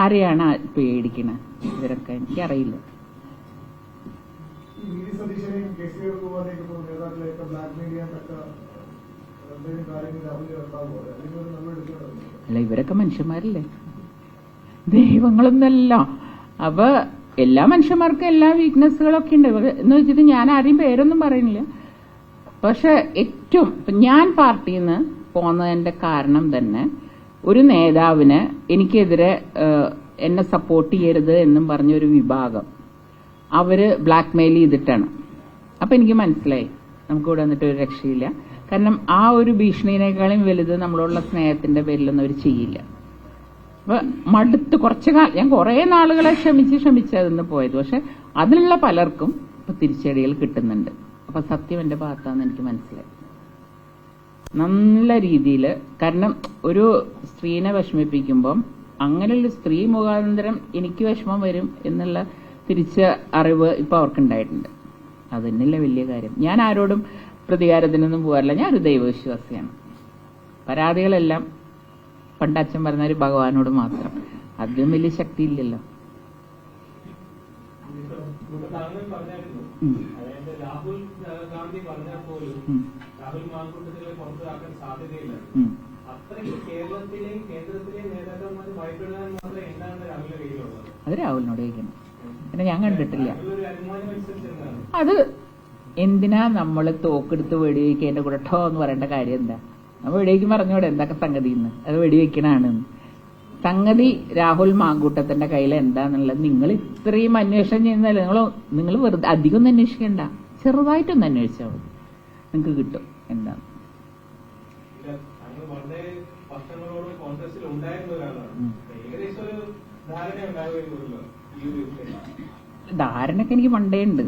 ആരെയാണ് പേടിക്കണ? പേടിക്കണത് ഇവരൊക്കെ എനിക്കറിയില്ല. അല്ല ഇവരൊക്കെ മനുഷ്യന്മാരല്ലേ? ദൈവങ്ങളൊന്നല്ല. അപ്പൊ എല്ലാ മനുഷ്യന്മാർക്കും എല്ലാ വീക്ക്നെസ്സുകളൊക്കെ ഉണ്ട്. എന്ന് വെച്ചിട്ട് ഞാൻ ആരെയും പേരൊന്നും പറയുന്നില്ല. പക്ഷെ ഏറ്റവും ഞാൻ പാർട്ടിയിൽ നിന്ന് പോകുന്നതിന്റെ കാരണം തന്നെ ഒരു നേതാവിന് എനിക്കെതിരെ എന്നെ സപ്പോർട്ട് ചെയ്യരുത് എന്നും പറഞ്ഞൊരു വിഭാഗം അവർ ബ്ലാക്ക് മെയിൽ ചെയ്തിട്ടാണ്. അപ്പൊ എനിക്ക് മനസ്സിലായി. നമുക്ക് ഇവിടെ വന്നിട്ട് ഒരു രക്ഷയില്ല. കാരണം ആ ഒരു ഭീഷണിനേക്കാളും വലുത് നമ്മളുള്ള സ്നേഹത്തിന്റെ പേരിലൊന്നും അവർ ചെയ്യില്ല. അപ്പൊ മടുത്ത് കുറച്ച് കാലം ഞാൻ കുറെ നാളുകളെ ക്ഷമിച്ച് ക്ഷമിച്ച് അതിന്ന് പോയത്. പക്ഷെ അതിലുള്ള പലർക്കും ഇപ്പൊ തിരിച്ചടികൾ കിട്ടുന്നുണ്ട്. അപ്പൊ സത്യം എന്റെ ഭാഗത്താന്ന് എനിക്ക് മനസ്സിലായി. നല്ല രീതിയിൽ കാരണം ഒരു സ്ത്രീനെ വിഷമിപ്പിക്കുമ്പം അങ്ങനെയുള്ള സ്ത്രീ മുഖാന്തരം എനിക്ക് വിഷമം വരും എന്നുള്ള തിരിച്ച അറിവ് ഇപ്പൊ അവർക്കുണ്ടായിട്ടുണ്ട്. അത് തന്നെയല്ലേ വലിയ കാര്യം. ഞാൻ ആരോടും പ്രതികാരത്തിനൊന്നും പോകാറില്ല. ഞാനൊരു ദൈവവിശ്വാസിയാണ്. പരാതികളെല്ലാം പണ്ട് അച്ഛൻ പറഞ്ഞ ഒരു ഭഗവാനോട് മാത്രം. അതിലും വലിയ ശക്തി ഗാന്ധി പറഞ്ഞാൽ പോലും. രാഹുൽ മാങ്കൂട്ടത്തിലെ പുറത്താക്കാൻ സാധ്യതയില്ല. അത്രയ്ക്ക് കേരളത്തിലെയും കേന്ദ്രത്തിലെയും നേതാക്കന്മാർ ഭയപ്പെടാൻ മാത്രം എന്താണ് രാഹുലിന്റെ കയ്യിലുള്ളത്? അത് രാഹുലിനോട് ചോദിക്കണം. പിന്നെ ഞാൻ കണ്ടിട്ടില്ല. അത് എന്തിനാ നമ്മൾ തോക്കെടുത്ത് വെടിവെക്കേണ്ട കൂടെ ഠോ എന്ന് പറയേണ്ട കാര്യം എന്താ? നമ്മൾ വെടിവെക്കും പറഞ്ഞോടെ എന്തൊക്കെ സംഗതി ഇന്ന്? അത് വെടിവെക്കണാണ്. സംഗതി രാഹുൽ മാങ്കൂട്ടത്തിന്റെ കയ്യിൽ എന്താന്നുള്ളത് നിങ്ങൾ ഇത്രയും അന്വേഷണം ചെയ്യുന്നല്ലേ നിങ്ങൾ നിങ്ങൾ വെറുതെ അധികം ഒന്നും അന്വേഷിക്കണ്ട. ചെറുതായിട്ടൊന്ന് അന്വേഷിച്ചാൽ മതി. നിങ്ങൾക്ക് കിട്ടും. എന്താണ്? ധാരണയൊക്കെ എനിക്ക് പണ്ടേ ഉണ്ട്.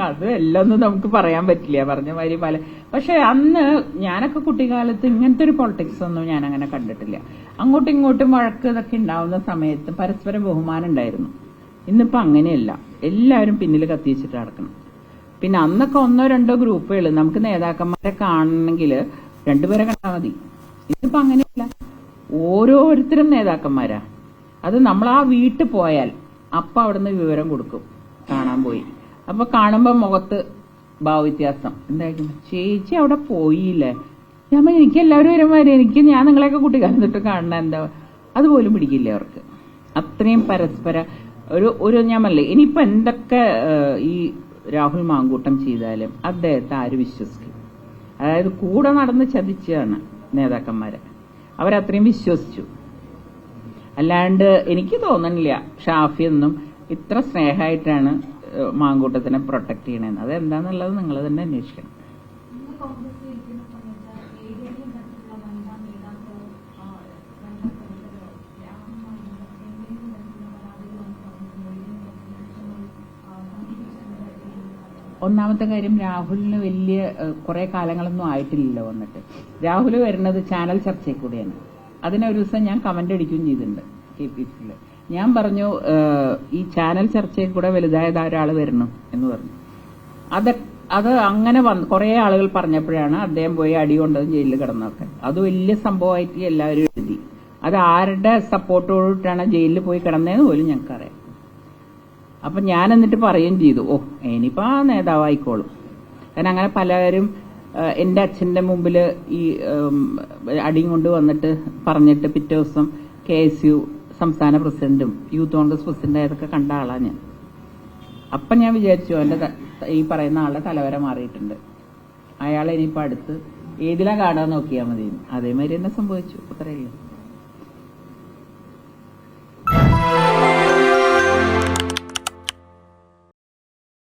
അത് എല്ലാം നമുക്ക് പറയാൻ പറ്റില്ല. പറഞ്ഞ മാതിരി പല പക്ഷെ അന്ന് ഞാനൊക്കെ കുട്ടിക്കാലത്ത് ഇങ്ങനത്തെ ഒരു പൊളിറ്റിക്സ് ഒന്നും ഞാൻ അങ്ങനെ കണ്ടിട്ടില്ല. അങ്ങോട്ടും ഇങ്ങോട്ടും വഴക്ക് ഇതൊക്കെ ഉണ്ടാവുന്ന സമയത്ത് പരസ്പര ബഹുമാനം ഉണ്ടായിരുന്നു. ഇന്നിപ്പോ അങ്ങനെയല്ല. എല്ലാവരും പിന്നിൽ കത്തിച്ചിട്ട് നടക്കണം. പിന്നെ അന്നൊക്കെ ഒന്നോ രണ്ടോ ഗ്രൂപ്പുകൾ നമുക്ക് നേതാക്കന്മാരെ കാണണമെങ്കിൽ രണ്ടുപേരെ കണ്ടാൽ മതി. ഇന്നിപ്പോൾ അങ്ങനെയല്ല. ഓരോരുത്തരും നേതാക്കന്മാരാ. അത് നമ്മൾ ആ വീട്ടിൽ പോയാൽ അപ്പം അവിടുന്ന് വിവരം കൊടുക്കും കാണാൻ പോയി. അപ്പൊ കാണുമ്പോൾ മുഖത്ത് ഭാവവ്യത്യാസം. എന്തായിരിക്കും? ചേച്ചി അവിടെ പോയില്ലേ? ഞാൻ എനിക്ക് എല്ലാവരും വരുമാര് എനിക്ക് ഞാൻ നിങ്ങളെയൊക്കെ കുട്ടിക്കാലം തൊട്ട് കാണണം എന്താ? അതുപോലും പിടിക്കില്ല അവർക്ക്. അത്രയും പരസ്പര ഒരു ഒരു ഞാൻ പറഞ്ഞില്ലേ ഇനിയിപ്പോ എന്തൊക്കെ ഈ രാഹുൽ മാങ്കൂട്ടം ചെയ്താലും അദ്ദേഹത്തെ ആര് വിശ്വസിക്കും? അതായത് കൂടെ നടന്ന് ചതിച്ചാണ് നേതാക്കന്മാരെ. അവരത്രയും വിശ്വസിച്ചു. അല്ലാണ്ട് എനിക്ക് തോന്നണില്ല ഷാഫി ഒന്നും ഇത്ര സ്നേഹമായിട്ടാണ് മാങ്കൂട്ടത്തിനെ പ്രൊട്ടക്ട് ചെയ്യണമെന്ന് അതെന്താന്നുള്ളത് നിങ്ങൾ തന്നെ അന്വേഷിക്കണം. ഒന്നാമത്തെ കാര്യം രാഹുലിന് വലിയ കുറെ കാലങ്ങളൊന്നും ആയിട്ടില്ലല്ലോ വന്നിട്ട്. രാഹുൽ വരുന്നത് ചാനൽ ചർച്ചയിൽ കൂടിയാണ്. അതിനെ ഒരു ദിവസം ഞാൻ കമന്റ് അടിക്കുകയും ചെയ്തിട്ടുണ്ട് കെ പി സി ഞാൻ പറഞ്ഞു ഈ ചാനൽ ചർച്ചയിൽ കൂടെ വലുതായത് ഒരാൾ വരണം എന്ന് പറഞ്ഞു. അത് അത് അങ്ങനെ വന്ന് കുറെ ആളുകൾ പറഞ്ഞപ്പോഴാണ് അദ്ദേഹം പോയി അടി കൊണ്ടതും ജയിലിൽ കിടന്നൊക്കെ അത് വലിയ സംഭവമായിട്ട് എല്ലാവരും എഴുതി. അത് ആരുടെ സപ്പോർട്ടോടിട്ടാണ് ജയിലിൽ പോയി കിടന്നതെന്ന് പോലും ഞങ്ങൾക്കറിയാം. അപ്പൊ ഞാൻ എന്നിട്ട് പറയുകയും ചെയ്തു ഓ ഇനിയിപ്പോ ആ നേതാവായിക്കോളും കാരണം അങ്ങനെ പലരും എന്റെ എന്റെ അച്ഛന്റെ മുമ്പിൽ ഈ അടിയും കൊണ്ട് വന്നിട്ട് പറഞ്ഞിട്ട് പിറ്റേ ദിവസം കെ എസ് യു സംസ്ഥാന പ്രസിഡന്റും യൂത്ത് കോൺഗ്രസ് പ്രസിഡന്റ് ആയതൊക്കെ കണ്ട ആളാ ഞാൻ. അപ്പൊ ഞാൻ വിചാരിച്ചു എന്റെ ഈ പറയുന്ന ആളുടെ തലവരെ മാറിയിട്ടുണ്ട്. അയാളെ ഇനിയിപ്പോ അടുത്ത് ഏതിലാ കാണാൻ നോക്കിയാൽ മതി അതേമാതിരി തന്നെ സംഭവിച്ചു. അത്രയേ ഉള്ളൂ.